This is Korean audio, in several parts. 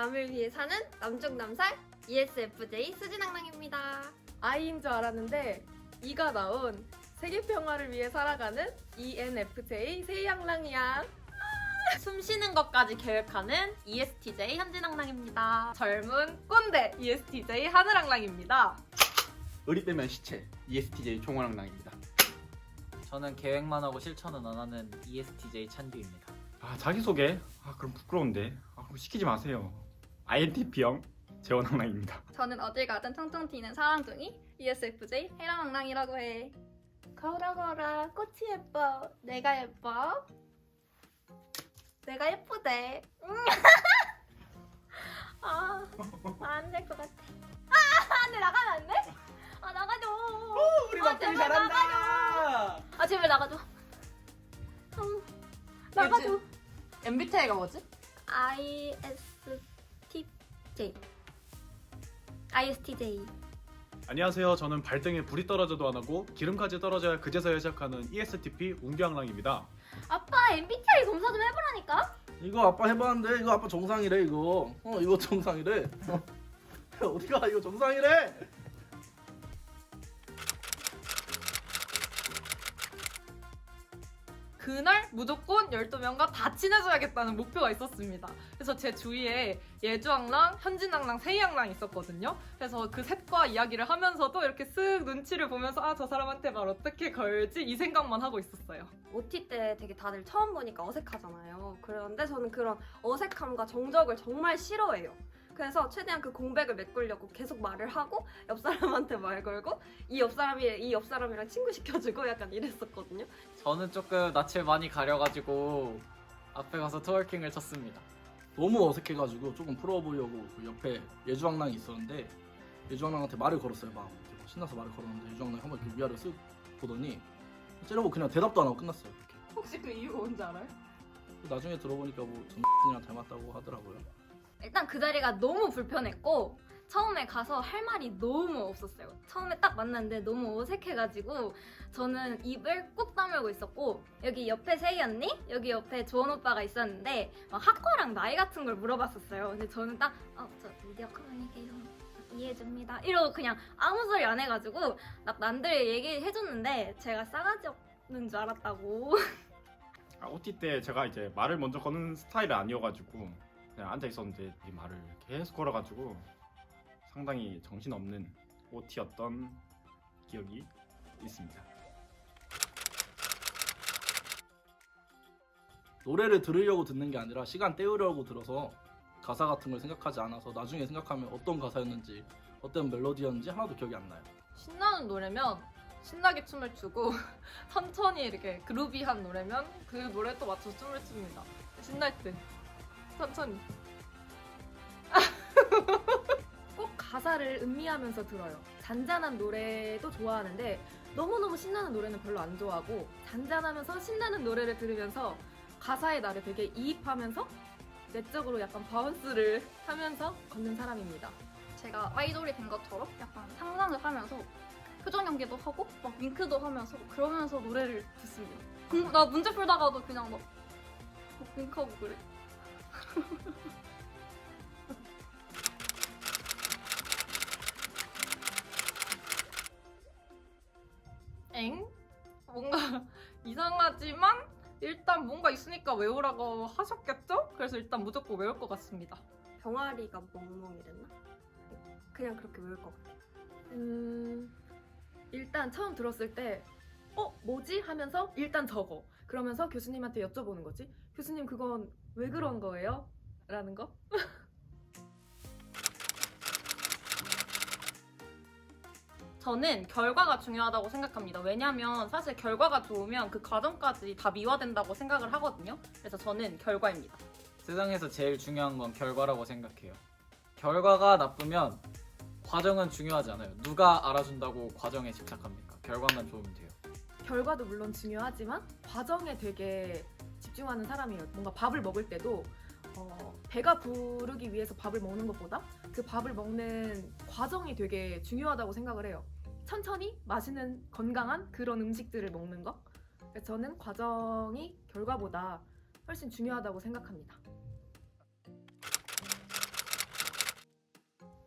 남을 위해 사는 남중남살 E ESFJ 수진항랑입니다. 아이인 줄 알았는데 이가 나온 세계 평화를 위해 살아가는 ENFJ 세이양랑이야. 숨 쉬는 것까지 계획하는 ESTJ 현진항랑입니다. 젊은 꼰대 ESTJ 하늘랑랑입니다. 의리 빼면 시체 ESTJ 총원랑랑입니다. 저는 계획만 하고 실천은 안 하는 ESTJ 찬규입니다. 아 자기소개? 아 그럼 부끄러운데 아 그럼 시키지 마세요 INTP형 재원 항랑입니다 저는 어딜 가든 텅텅 튀는 사랑둥이 E ESFJ 해랑 항랑이라고 해. 거라 거라 꽃이 예뻐 내가 예뻐 내가 예쁘대. 아안 될 것 같아. 아 안돼 나가면 안 돼? 아 나가줘. 우리 아, 제발 잘한다. 아 제발 나가줘. 음, 나가줘. MBTI가 뭐지? ISTJ ISTJ 안녕하세요. 저는 발등에 불이 떨어져도 안 하고 기름까지 떨어져야 그제서야 시작하는 ESTP 운기항랑입니다. 아빠 MBTI 검사 좀 해보라니까 이거 아빠 해봤는데 이거 아빠 정상이래 이거. 어 이거 정상이래. 어디가 이거 정상이래. 그날 무조건 12명과 다 친해져야겠다는 목표가 있었습니다. 그래서 제 주위에 예주항랑, 현진항랑, 세이항랑 있었거든요. 그래서 그 셋과 이야기를 하면서도 이렇게 쓱 눈치를 보면서 아 저 사람한테 말 어떻게 걸지 이 생각만 하고 있었어요. OT 때 되게 다들 처음 보니까 어색하잖아요 그런데 저는 그런 어색함과 정적을 정말 싫어해요 그래서 최대한 그 공백을 메꾸려고 계속 말을 하고 옆 사람한테 말 걸고 이 옆 사람이 이 옆 사람이랑 친구 시켜주고 약간 이랬었거든요. 저는 조금 낯을 많이 가려가지고 앞에 가서 트월킹을 쳤습니다. 너무 어색해가지고 조금 풀어 보려고 그 옆에 예주왕랑이 있었는데 예주왕랑한테 말을 걸었어요 막 이렇게 막 신나서 말을 걸었는데 예주왕랑이 한번 이렇게 위아래 쓱 보더니 째려보고 그냥 대답도 안 하고 끝났어요 이렇게. 혹시 그 이유가 뭔지 알아요? 나중에 들어보니까 뭐 전이랑 닮았다고 하더라고요 일단 그 자리가 너무 불편했고 처음에 가서 할 말이 너무 없었어요. 처음에 딱 만났는데 너무 어색해가지고 저는 입을 꾹 다물고 있었고 여기 옆에 세희 언니, 여기 옆에 조원 오빠가 있었는데 막 학과랑 나이 같은 걸 물어봤었어요. 근데 저는 딱 어, 저 미디어 커뮤니케이션 이해해줍니다. 이러고 그냥 아무 소리 안 해가지고 막 남들 얘기해줬는데 제가 싸가지 없는 줄 알았다고. 아, OT 때 제가 이제 말을 먼저 거는 스타일이 아니어가지고 그냥 앉아 있었는데 이 말을 계속 걸어가지고 상당히 정신없는 OT였던 기억이 있습니다 노래를 들으려고 듣는 게 아니라 시간 때우려고 들어서 가사 같은 걸 생각하지 않아서 나중에 생각하면 어떤 가사였는지 어떤 멜로디였는지 하나도 기억이 안 나요. 신나는 노래면 신나게 춤을 추고 천천히 이렇게 그루비한 노래면 그 노래 또 맞춰서 춤을 춥니다. 신날 때 천천히. 꼭 가사를 음미하면서 들어요. 잔잔한 노래도 좋아하는데 너무너무 신나는 노래는 별로 안 좋아하고 잔잔하면서 신나는 노래를 들으면서 가사에 나를 되게 이입하면서 내적으로 약간 바운스를 하면서 걷는 사람입니다. 제가 아이돌이 된 것처럼 약간 상상을 하면서 표정 연기도 하고 막 윙크도 하면서 그러면서 노래를 듣습니다. 공- 나 문제 풀다가도 그냥 막, 막 윙크하고 그래. 엥? 뭔가 이상하지만 일단 뭔가 있으니까 외우라고 하셨겠죠? 그래서 일단 무조건 외울 것 같습니다. 병아리가 멍멍이랬나? 그냥 그렇게 외울 것 같아. 음, 일단 처음 들었을 때, 어, 뭐지? 하면서 일단 적어. 그러면서 교수님한테 여쭤보는 거지. 교수님, 그건 왜 그런 거예요? 라는 거? 저는 결과가 중요하다고 생각합니다. 왜냐면 사실 결과가 좋으면 그 과정까지 다 미화된다고 생각을 하거든요. 그래서 저는 결과입니다. 세상에서 제일 중요한 건 결과라고 생각해요. 결과가 나쁘면 과정은 중요하지 않아요. 누가 알아준다고 과정에 집착합니까? 결과만 좋으면 돼요. 결과도 물론 중요하지만 과정에 되게 집중하는 사람이에요. 뭔가 밥을 먹을 때도 어, 배가 부르기 위해서 밥을 먹는 것보다 그 밥을 먹는 과정이 되게 중요하다고 생각을 해요. 천천히 맛있는 건강한 그런 음식들을 먹는 거. 그래서 저는 과정이 결과보다 훨씬 중요하다고 생각합니다.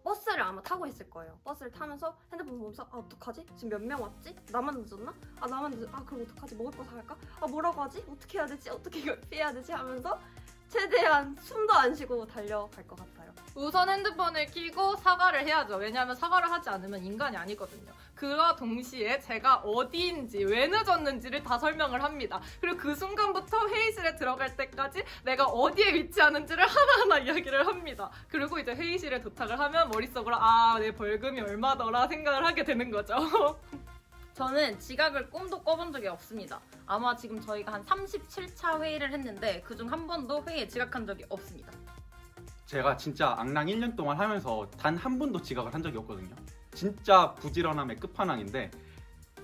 버스를 아마 타고 있을 거예요. 버스를 타면서 핸드폰 보면서 아 어떡하지? 지금 몇 명 왔지? 나만 늦었나? 아 나만 늦. 아 그럼 어떡하지? 먹을 거 사갈까? 아 뭐라고 하지? 어떻게 해야 되지? 어떻게 피해야 되지? 하면서 최대한 숨도 안 쉬고 달려갈 것 같아요. 우선 핸드폰을 켜고 사과를 해야죠. 왜냐하면 사과를 하지 않으면 인간이 아니거든요. 그와 동시에 제가 어디인지 왜 늦었는지를 다 설명을 합니다. 그리고 그 순간부터 회의실에 들어갈 때까지 내가 어디에 위치하는지를 하나하나 이야기를 합니다. 그리고 이제 회의실에 도착을 하면 머릿속으로 아, 내 벌금이 얼마더라 생각을 하게 되는 거죠. 저는 지각을 꿈도 꿔본 적이 없습니다. 아마 지금 저희가 한 37차 회의를 했는데 그중 한 번도 회의에 지각한 적이 없습니다. 제가 진짜 앙랑 1년 동안 하면서 단 한 번도 지각을 한 적이 없거든요. 진짜 부지런함의 끝판왕인데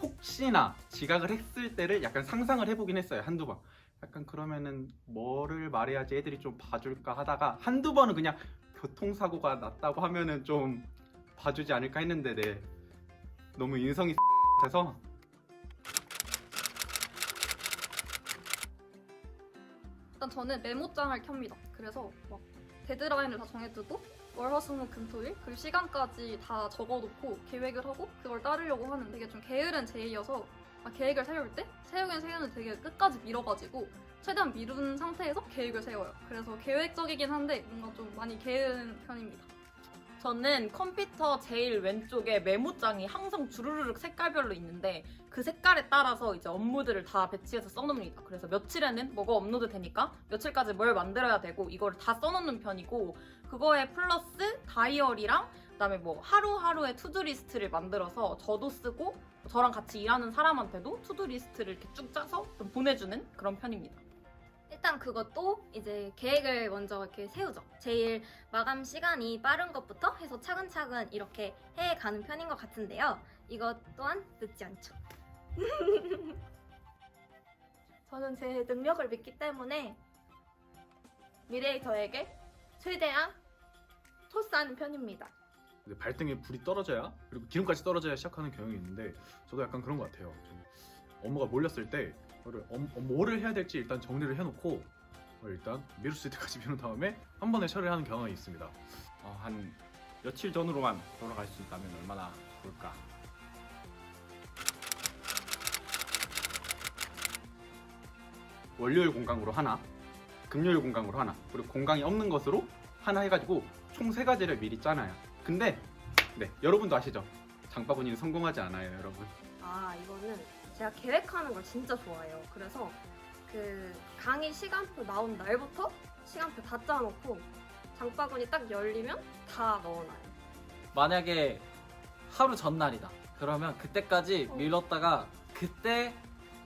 혹시나 지각을 했을 때를 약간 상상을 해보긴 했어요. 한두 번. 약간 그러면은 뭐를 말해야지 애들이 좀 봐줄까 하다가 한두 번은 그냥 교통사고가 났다고 하면은 좀 봐주지 않을까 했는데 네. 너무 인성이 돼서 일단 저는 메모장을 켭니다. 그래서 막 데드라인을 다 정해두고 월화수목금토일 그 시간까지 다 적어놓고 계획을 하고 그걸 따르려고 하는 되게 좀 게으른 제이여서 아, 계획을 세울 때 세우긴 세우는데 되게 끝까지 미뤄가지고 최대한 미룬 상태에서 계획을 세워요. 그래서 계획적이긴 한데 뭔가 좀 많이 게으른 편입니다. 저는 컴퓨터 제일 왼쪽에 메모장이 항상 주르르륵 색깔별로 있는데 그 색깔에 따라서 이제 업무들을 다 배치해서 써놓습니다. 그래서 며칠에는 뭐가 업로드 되니까 며칠까지 뭘 만들어야 되고 이걸 다 써놓는 편이고 그거에 플러스 다이어리랑 그다음에 뭐 하루하루의 투두 리스트를 만들어서 저도 쓰고 저랑 같이 일하는 사람한테도 투두 리스트를 이렇게 쭉 짜서 좀 보내주는 그런 편입니다. 일단 그것도 이제 계획을 먼저 이렇게 세우죠. 제일 마감 시간이 빠른 것부터 해서 차근차근 이렇게 해 가는 편인 것 같은데요. 이것 또한 늦지 않죠. 저는 제 능력을 믿기 때문에 미래의 저에게 최대한 토스하는 편입니다. 근데 발등에 불이 떨어져야 그리고 기름까지 떨어져야 시작하는 경향이 있는데 저도 약간 그런 것 같아요. 좀 업무가 몰렸을 때 그거를 어, 어, 뭐를 해야 될지 일단 정리를 해놓고 그걸 일단 미룰 수 있을 때까지 미룬 다음에 한 번에 처리를 하는 경향이 있습니다. 어, 한 며칠 전으로만 돌아갈 수 있다면 얼마나 좋을까. 월요일 공강으로 하나, 금요일 공강으로 하나, 그리고 공강이 없는 것으로 하나 해가지고 총 세 가지를 미리 짜놔요. 근데 네 여러분도 아시죠? 장바구니는 성공하지 않아요, 여러분. 아 이거는 제가 계획하는 걸 진짜 좋아해요. 그래서 그 강의 시간표 나온 날부터 시간표 다 짜놓고 장바구니 딱 열리면 다 넣어놔요. 만약에 하루 전날이다. 그러면 그때까지 어. 밀었다가 그때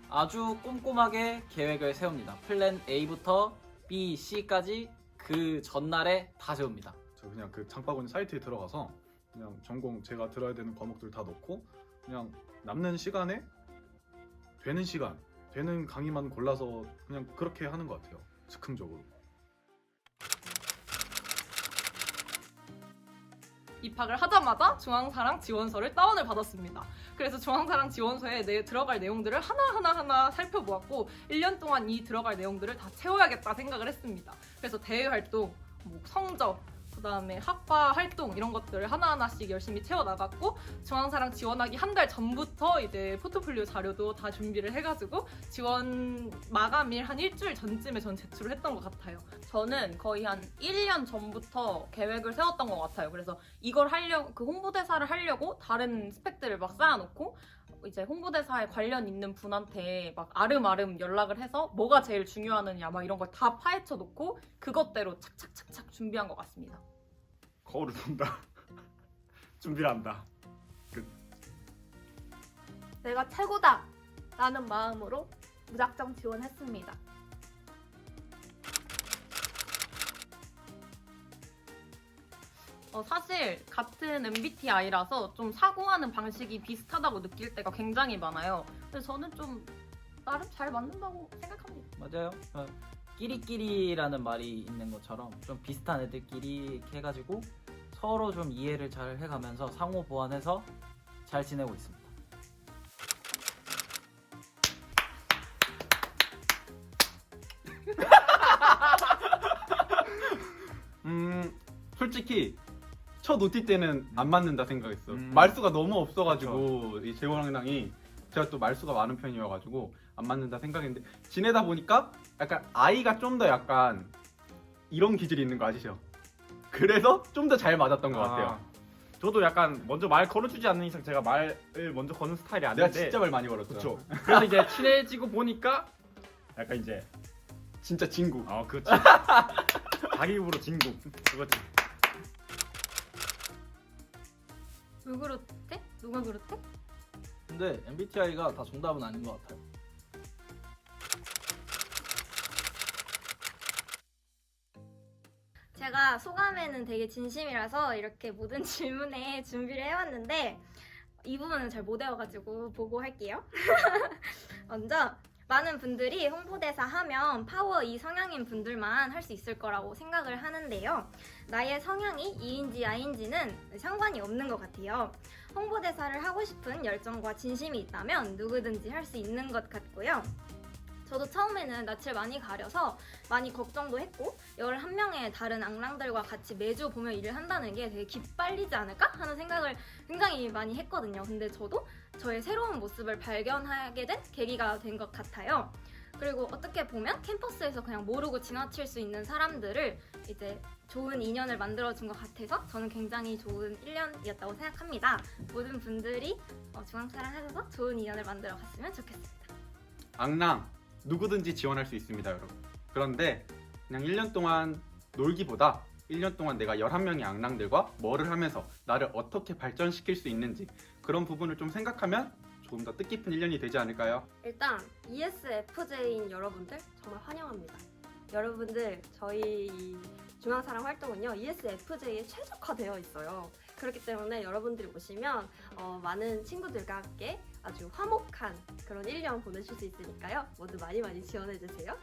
아주 꼼꼼하게 계획을 세웁니다. 플랜 A부터 B, C까지 그 전날에 다 세웁니다. 저 그냥 그 장바구니 사이트에 들어가서 그냥 전공 제가 들어야 되는 과목들 다 넣고 그냥 남는 시간에 되는 시간 되는 강의만 골라서 그냥 그렇게 하는 것 같아요. 즉흥적으로. 입학을 하자마자 중앙사랑 지원서를 다운을 받았습니다. 그래서 중앙사랑 지원서에 내 들어갈 내용들을 하나하나 하나 살펴보았고 1년 동안 이 들어갈 내용들을 다 채워야겠다 생각을 했습니다. 그래서 대외 활동, 뭐 성적, 그다음에 학과 활동 이런 것들을 하나하나씩 열심히 채워 나갔고 중앙사랑 지원하기 한 달 전부터 이제 포트폴리오 자료도 다 준비를 해가지고 지원 마감일 한 일주일 전쯤에 전 제출을 했던 것 같아요. 저는 거의 한 1년 전부터 계획을 세웠던 것 같아요. 그래서 이걸 하려고 그 홍보대사를 하려고 다른 스펙들을 막 쌓아놓고 이제 홍보대사에 관련 있는 분한테 막 아름아름 연락을 해서 뭐가 제일 중요하느냐 막 이런 걸 다 파헤쳐 놓고 그것대로 착착착착 준비한 것 같습니다. 거울을 본다. 준비를 한다. 내가 최고다! 라는 마음으로 무작정 지원했습니다. 어, 사실 같은 MBTI라서 좀 사고하는 방식이 비슷하다고 느낄 때가 굉장히 많아요. 그래서 저는 좀 나름 잘 맞는다고 생각합니다. 맞아요. 어, 끼리끼리라는 말이 있는 것처럼 좀 비슷한 애들끼리 이렇게 해가지고 서로 좀 이해를 잘 해가면서 상호 보완해서 잘 지내고 있습니다. 음 솔직히 첫 OT 때는 안 맞는다 생각했어. 음. 말수가 너무 없어가지고 이 재원학랑이 제가 또 말수가 많은 편이어가지고 안 맞는다 생각했는데 지내다 보니까 약간 아이가 좀 더 약간 이런 기질이 있는 거 아시죠? 그래서 좀 더 잘 맞았던 것 같아요. 아, 저도 약간 먼저 말 걸어주지 않는 이상 제가 말을 먼저 거는 스타일이 아닌데 내가 진짜 말 많이 걸었죠. 그렇죠. 그래서 이제 친해지고 보니까 약간 이제 진짜 친구. 어 그렇지. 자기 입으로 진국 그거지. 왜 그렇대? 누가 그렇대? 근데 MBTI가 다 정답은 아닌 것 같아요. 제가 소감에는 되게 진심이라서 이렇게 모든 질문에 준비를 해왔는데 이 부분은 잘 못 외워가지고 보고 할게요. 먼저 많은 분들이 홍보대사 하면 파워 2 성향인 분들만 할 수 있을 거라고 생각을 하는데요. 나의 성향이 E인지 I인지는 상관이 없는 것 같아요. 홍보대사를 하고 싶은 열정과 진심이 있다면 누구든지 할 수 있는 것 같고요. 저도 처음에는 낯을 많이 가려서 많이 걱정도 했고 11명의 다른 악랑들과 같이 매주 보며 일을 한다는 게 되게 기빨리지 않을까 하는 생각을 굉장히 많이 했거든요. 근데 저도 저의 새로운 모습을 발견하게 된 계기가 된 것 같아요. 그리고 어떻게 보면 캠퍼스에서 그냥 모르고 지나칠 수 있는 사람들을 이제 좋은 인연을 만들어준 것 같아서 저는 굉장히 좋은 1년이었다고 생각합니다. 모든 분들이 어, 중앙사랑 하셔서 좋은 인연을 만들어 갔으면 좋겠습니다. 악랑 누구든지 지원할 수 있습니다, 여러분. 그런데 그냥 1년 동안 놀기보다 1년 동안 내가 11명의 악랑들과 뭐를 하면서 나를 어떻게 발전시킬 수 있는지 그런 부분을 좀 생각하면 조금 더 뜻깊은 1년이 되지 않을까요? 일단 ESFJ인 여러분들 정말 환영합니다. 여러분들 저희 이 중앙사랑 활동은요 ESFJ에 최적화되어 있어요. 그렇기 때문에 여러분들이 오시면 어, 많은 친구들과 함께 아주 화목한 그런 1년 보내실 수 있으니까요. 모두 많이 많이 지원해주세요.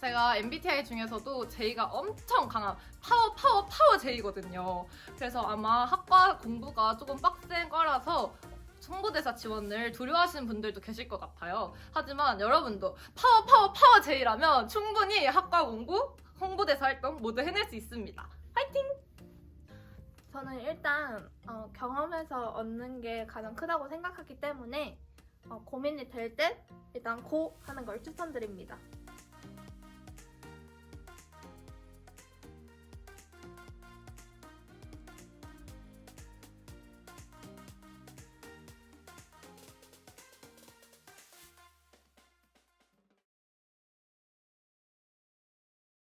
제가 MBTI 중에서도 J가 엄청 강한 파워 파워 파워 J거든요. 그래서 아마 학과 공부가 조금 빡센 거라서 홍보대사 지원을 두려워하시는 분들도 계실 것 같아요. 하지만 여러분도 파워 파워 파워 J라면 충분히 학과 공부, 홍보대사 활동 모두 해낼 수 있습니다. 저는 일단 어, 경험에서 얻는 게 가장 크다고 생각하기 때문에 어, 고민이 될 때 일단 고 하는 걸 추천드립니다.